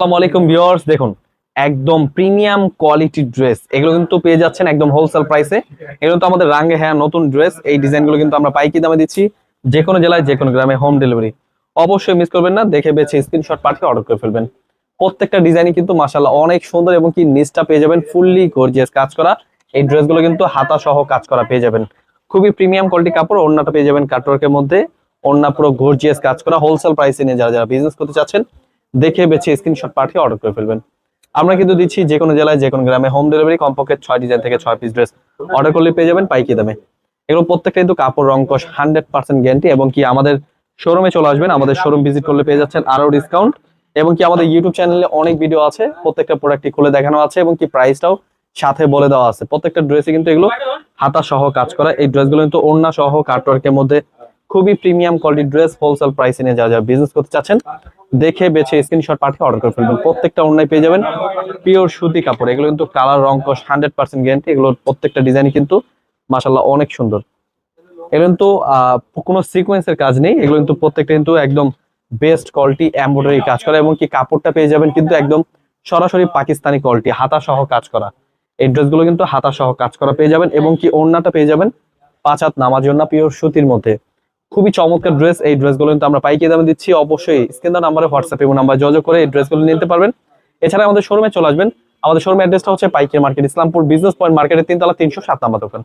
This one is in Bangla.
আসসালামু দেখুন, একদম প্রিমিয়াম কোয়ালিটি ড্রেস। এগুলো কিন্তু পেয়ে যাচ্ছেন একদম হোলসেল প্রাইসে এগুলো তো আমাদের হ্যাঁ নতুন ড্রেস। এই ডিজাইনগুলো কিন্তু আমরা পাইকি দামে দিচ্ছি যে কোনো জেলায়, যে কোনো গ্রামে হোম ডেলিভারি অবশ্যই মিস করবেন না, দেখে বেছে স্ক্রিনশট পাঠিয়ে অর্ডার করে ফেলবেন। প্রত্যেকটা ডিজাইনই কিন্তু মাশাআল্লাহ অনেক সুন্দর এবং কি নিচটা পেয়ে যাবেন ফুললি গর্জিয়াস কাজ করা। এই ড্রেসগুলো কিন্তু হাতা সহ কাজ করা পেয়ে যাবেন। খুবই প্রিমিয়াম কোয়ালিটি কাপড়, ওড়নাটা পেয়ে যাবেন কাটওয়ার্কের মধ্যে। ওড়না পুরো গর্জিয়াস কাজ করা হোলসেল প্রাইসে নিয়ে যারা যারা বিজনেস করতে চাচ্ছেন দেখে বেছে স্ক্রিনশট পাঠিয়ে অর্ডার করে ফেলবেন। আমরা কিন্তু দিচ্ছি যে কোনো জেলায়, যে কোনো গ্রামে হোম ডেলিভারি কমপক্ষে ছয় ডিজাইন থেকে ছয় পিস ড্রেস অর্ডার করলে পেয়ে যাবেন পাইকি দামে। এগুলো প্রত্যেকটা কিন্তু কাপড় রংকশ হান্ড্রেড পার্সেন্ট গ্যারান্টি এবং কি আমাদের শোরুমে চলে আসবেন, আমাদের শোরুম ভিজিট করলে পেয়ে যাচ্ছেন আরও ডিসকাউন্ট এবং কি আমাদের ইউটিউব চ্যানেলে অনেক ভিডিও আছে, প্রত্যেকটা প্রোডাক্টই খুলে দেখানো আছে এবং কি প্রাইসটাও সাথে বলে দেওয়া আছে। প্রত্যেকটা ড্রেসে কিন্তু এগুলো হাতা সহ কাজ করা। এই ড্রেসগুলো কিন্তু ওড়না সহ কাটওয়ার্কের মধ্যে খুবই প্রিমিয়াম কোয়ালিটির ড্রেস হোলসেল প্রাইসে নিয়ে যারা যারা বিজনেস করতে চাচ্ছেন দেখে বেছে স্ক্রিনশট পাঠিয়ে অর্ডার করে ফেলবেন। প্রত্যেকটা অনলাইন পেয়ে যাবেন। পিওর সুতি কাপড়। এগুলো কিন্তু কালার রং কস হান্ড্রেড পার্সেন্ট গ্যারান্টি এগুলোর প্রত্যেকটা ডিজাইন কিন্তু মাসাল্লাহ অনেক সুন্দর। এগুলো কিন্তু কোনো সিকোয়েন্সের কাজ নেই। এগুলো কিন্তু প্রত্যেকটা কিন্তু একদম বেস্ট কোয়ালিটি এমব্রয়ডারি কাজ করা এবং কি কাপড়টা পেয়ে যাবেন কিন্তু একদম সরাসরি পাকিস্তানি কোয়ালিটি হাতা সহ কাজ করা। এই ড্রেসগুলো কিন্তু হাতা সহ কাজ করা পেয়ে যাবেন এবং কি ওড়নাটা পেয়ে যাবেন পাঁচ হাত নামাজ জন্য পিওর সুতির মধ্যে। খুবই চমৎকার ড্রেস এই ড্রেসগুলো কিন্তু আমরা পাইকে দামে দিচ্ছি। অবশ্যই স্ক্রিন নাম্বারে হোয়াটসঅ্যাপ এবং নাম্বার যোগাযোগ করে এই ড্রেসগুলো নিতে পারবেন। এছাড়া আমাদের শোরুমে চলে আসবেন। আমাদের শোরুমের অ্যাড্রেসটা হচ্ছে পাইকের মার্কেট ইসলামপুর বিজনেস পয়েন্ট মার্কেটের তিনতলা, তিনশো সাত নাম্বার দোকান।